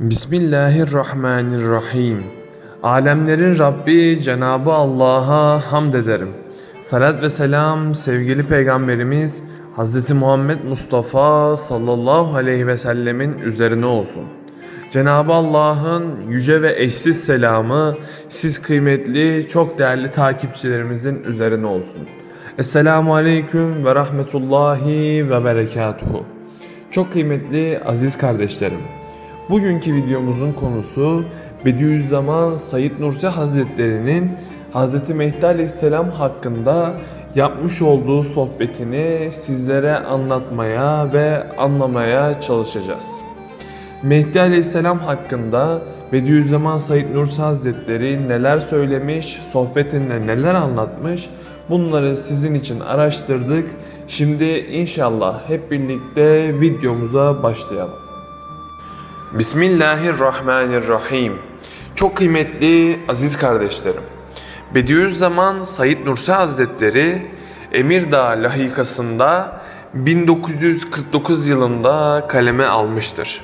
Bismillahirrahmanirrahim. Alemlerin Rabbi Cenabı Allah'a hamd ederim. Salat ve selam sevgili Peygamberimiz Hz. Muhammed Mustafa sallallahu aleyhi ve sellemin üzerine olsun. Cenabı Allah'ın yüce ve eşsiz selamı siz kıymetli, çok değerli takipçilerimizin üzerine olsun. Esselamu Aleyküm ve Rahmetullahi ve Berekatuhu. Çok kıymetli aziz kardeşlerim. Bugünkü videomuzun konusu Bediüzzaman Said Nursi Hazretleri'nin Hz. Mehdi Aleyhisselam hakkında yapmış olduğu sohbetini sizlere anlatmaya ve anlamaya çalışacağız. Mehdi Aleyhisselam hakkında Bediüzzaman Said Nursi Hazretleri neler söylemiş, sohbetinde neler anlatmış bunları sizin için araştırdık. Şimdi inşallah hep birlikte videomuza başlayalım. Bismillahirrahmanirrahim. Çok kıymetli aziz kardeşlerim. Bediüzzaman Said Nursi Hazretleri Emirdağ lahikasında 1949 yılında kaleme almıştır.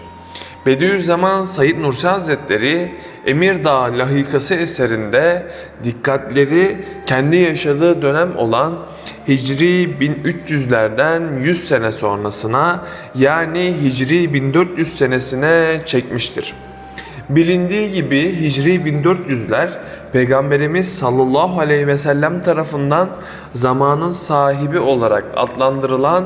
Bediüzzaman Said Nursi Hazretleri Emirdağ lahikası eserinde dikkatleri kendi yaşadığı dönem olan Hicri 1300'lerden 100 sene sonrasına yani Hicri 1400 senesine çekmiştir. Bilindiği gibi Hicri 1400'ler Peygamberimiz sallallahu aleyhi ve sellem tarafından zamanın sahibi olarak adlandırılan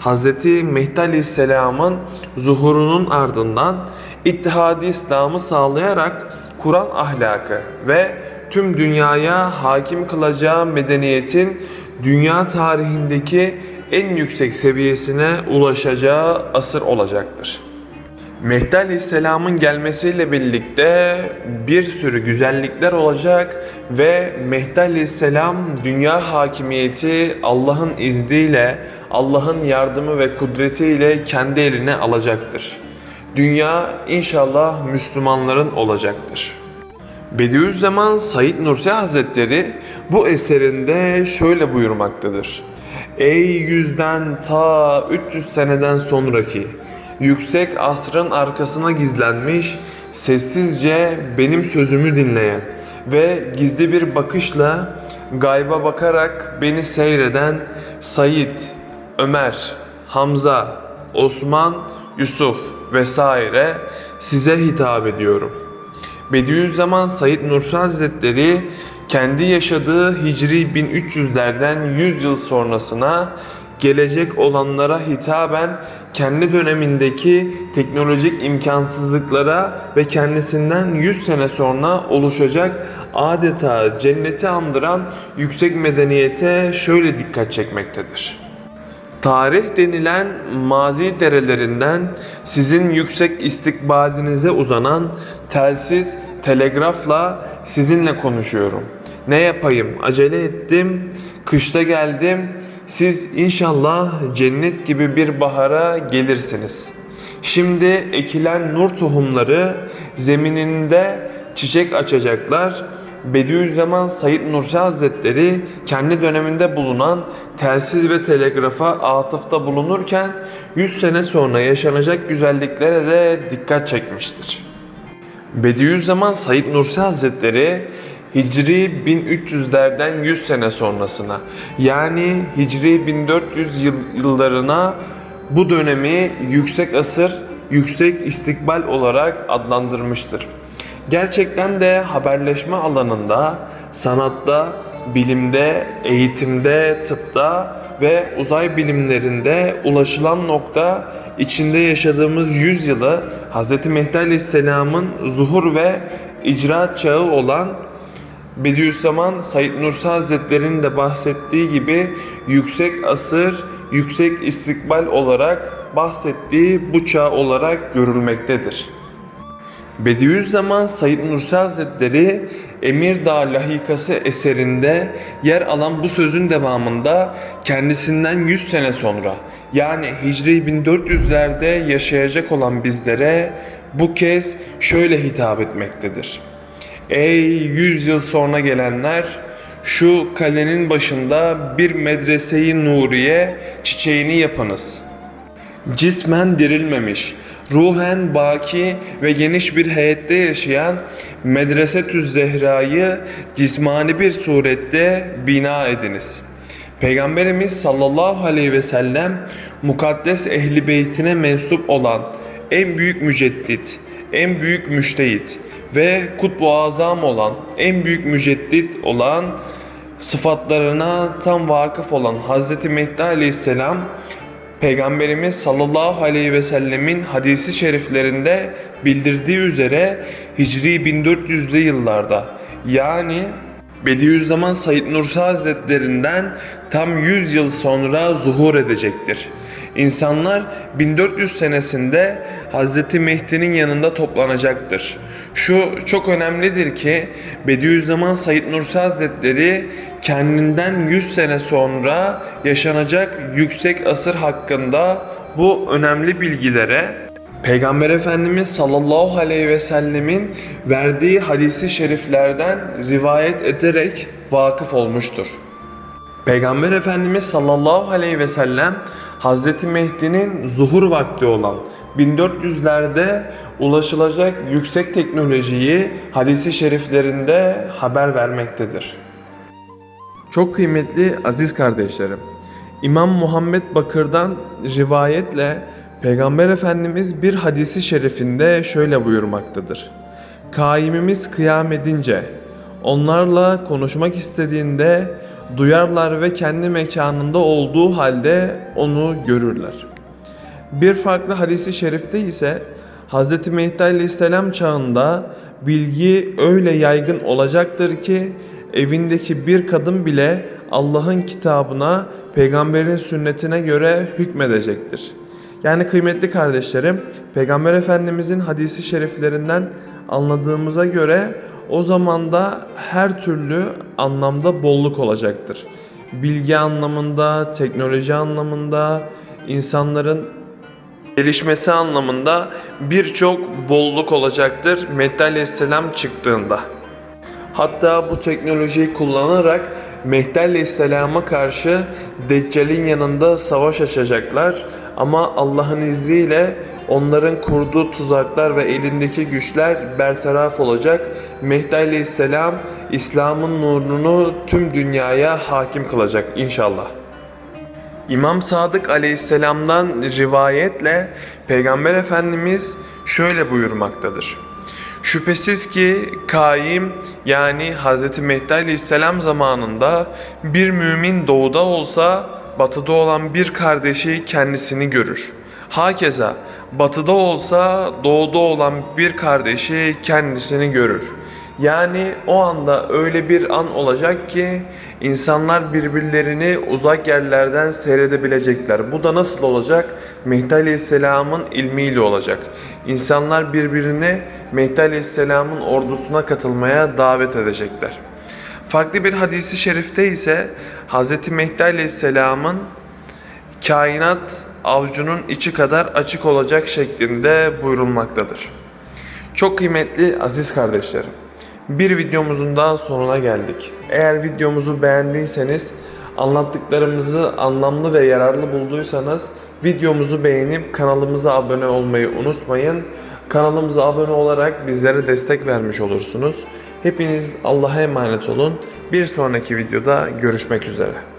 Hz. Mehdi aleyhisselamın zuhurunun ardından İttihadi İslam'ı sağlayarak Kur'an ahlakı ve tüm dünyaya hakim kılacağı medeniyetin dünya tarihindeki en yüksek seviyesine ulaşacağı asır olacaktır. Mehdi Aleyhisselam'ın gelmesiyle birlikte bir sürü güzellikler olacak ve Mehdi Aleyhisselam dünya hakimiyeti Allah'ın izniyle, Allah'ın yardımı ve kudretiyle kendi eline alacaktır. Dünya inşallah Müslümanların olacaktır. Bediüzzaman Said Nursi Hazretleri bu eserinde şöyle buyurmaktadır. Ey yüzden ta 300 seneden sonraki yüksek asrın arkasına gizlenmiş, sessizce benim sözümü dinleyen ve gizli bir bakışla gayba bakarak beni seyreden Said, Ömer, Hamza, Osman, Yusuf vesaire size hitap ediyorum. Bediüzzaman Said Nursi Hazretleri kendi yaşadığı Hicri 1300'lerden 100 yıl sonrasına gelecek olanlara hitaben kendi dönemindeki teknolojik imkansızlıklara ve kendisinden 100 sene sonra oluşacak adeta cenneti andıran yüksek medeniyete şöyle dikkat çekmektedir. Tarih denilen mazi derelerinden sizin yüksek istikbalinize uzanan telsiz, telegrafla sizinle konuşuyorum. Ne yapayım? Acele ettim, kışta geldim. Siz inşallah cennet gibi bir bahara gelirsiniz. Şimdi ekilen nur tohumları zemininde çiçek açacaklar. Bediüzzaman Said Nursi Hazretleri kendi döneminde bulunan telsiz ve telegrafa atıfta bulunurken 100 sene sonra yaşanacak güzelliklere de dikkat çekmiştir. Bediüzzaman Said Nursi Hazretleri Hicri 1300'lerden 100 sene sonrasına yani Hicri 1400 yıl- yıllarına bu dönemi yüksek asır, yüksek istikbal olarak adlandırmıştır. Gerçekten de haberleşme alanında, sanatta, bilimde, eğitimde, tıpta ve uzay bilimlerinde ulaşılan nokta içinde yaşadığımız yüzyılı Hz. Mehdi Aleyhisselam'ın zuhur ve icraat çağı olan Bediüzzaman Said Nursi Hazretleri'nin de bahsettiği gibi yüksek asır, yüksek istikbal olarak bahsettiği bu çağ olarak görülmektedir. Bediüzzaman Said Nursi Hazretleri Emirdağ Lahikası eserinde yer alan bu sözün devamında kendisinden 100 sene sonra yani Hicri 1400'lerde yaşayacak olan bizlere bu kez şöyle hitap etmektedir. Ey 100 yıl sonra gelenler şu kalenin başında bir medreseyi nuriye çiçeğini yapınız. Cismen dirilmemiş, ruhen baki ve geniş bir heyette yaşayan Medresetüz Zehra'yı cismani bir surette bina ediniz. Peygamberimiz sallallahu aleyhi ve sellem mukaddes ehli beytine mensup olan en büyük müceddit, en büyük müştehit ve kutbu azam olan, en büyük müceddit olan sıfatlarına tam vakıf olan Hz. Mehdi aleyhisselam Peygamberimiz sallallahu aleyhi ve sellemin hadisi şeriflerinde bildirdiği üzere Hicri 1400'lü yıllarda yani Bediüzzaman Said Nursi Hazretlerinden tam 100 yıl sonra zuhur edecektir. İnsanlar 1400 senesinde Hz. Mehdi'nin yanında toplanacaktır. Şu çok önemlidir ki Bediüzzaman Said Nursi Hazretleri kendinden 100 sene sonra yaşanacak yüksek asır hakkında bu önemli bilgilere Peygamber Efendimiz sallallahu aleyhi ve sellemin verdiği hadisi şeriflerden rivayet ederek vakıf olmuştur. Peygamber Efendimiz sallallahu aleyhi ve sellem Hazreti Mehdi'nin zuhur vakti olan 1400'lerde ulaşılacak yüksek teknolojiyi hadisi şeriflerinde haber vermektedir. Çok kıymetli aziz kardeşlerim, İmam Muhammed Bakır'dan rivayetle Peygamber Efendimiz bir hadisi şerifinde şöyle buyurmaktadır. Kaimimiz kıyam edince, onlarla konuşmak istediğinde duyarlar ve kendi mekanında olduğu halde onu görürler. Bir farklı hadisi şerifte ise Hz. Mehdi Aleyhisselam çağında bilgi öyle yaygın olacaktır ki evindeki bir kadın bile Allah'ın kitabına, peygamberin sünnetine göre hükmedecektir. Yani kıymetli kardeşlerim, Peygamber Efendimizin hadisi şeriflerinden anladığımıza göre o zamanda her türlü anlamda bolluk olacaktır. Bilgi anlamında, teknoloji anlamında, insanların gelişmesi anlamında birçok bolluk olacaktır Mehdi Aleyhisselam çıktığında. Hatta bu teknolojiyi kullanarak Mehdi Aleyhisselam'a karşı Deccal'in yanında savaş açacaklar. Ama Allah'ın izniyle onların kurduğu tuzaklar ve elindeki güçler bertaraf olacak. Mehdi Aleyhisselam İslam'ın nurunu tüm dünyaya hakim kılacak inşallah. İmam Sadık Aleyhisselam'dan rivayetle Peygamber Efendimiz şöyle buyurmaktadır. Şüphesiz ki kaim yani Hz. Mehdi Aleyhisselam zamanında bir mümin doğuda olsa batıda olan bir kardeşi kendisini görür. Hakeza batıda olsa doğuda olan bir kardeşi kendisini görür. Yani o anda öyle bir an olacak ki insanlar birbirlerini uzak yerlerden seyredebilecekler. Bu da nasıl olacak? Mehdi Aleyhisselam'ın ilmiyle olacak. İnsanlar birbirini Mehdi Aleyhisselam'ın ordusuna katılmaya davet edecekler. Farklı bir hadisi şerifte ise Hz. Mehdi Aleyhisselam'ın kainat avcunun içi kadar açık olacak şeklinde buyurulmaktadır. Çok kıymetli aziz kardeşlerim. Bir videomuzun daha sonuna geldik. Eğer videomuzu beğendiyseniz, anlattıklarımızı anlamlı ve yararlı bulduysanız videomuzu beğenip kanalımıza abone olmayı unutmayın. Kanalımıza abone olarak bizlere destek vermiş olursunuz. Hepiniz Allah'a emanet olun. Bir sonraki videoda görüşmek üzere.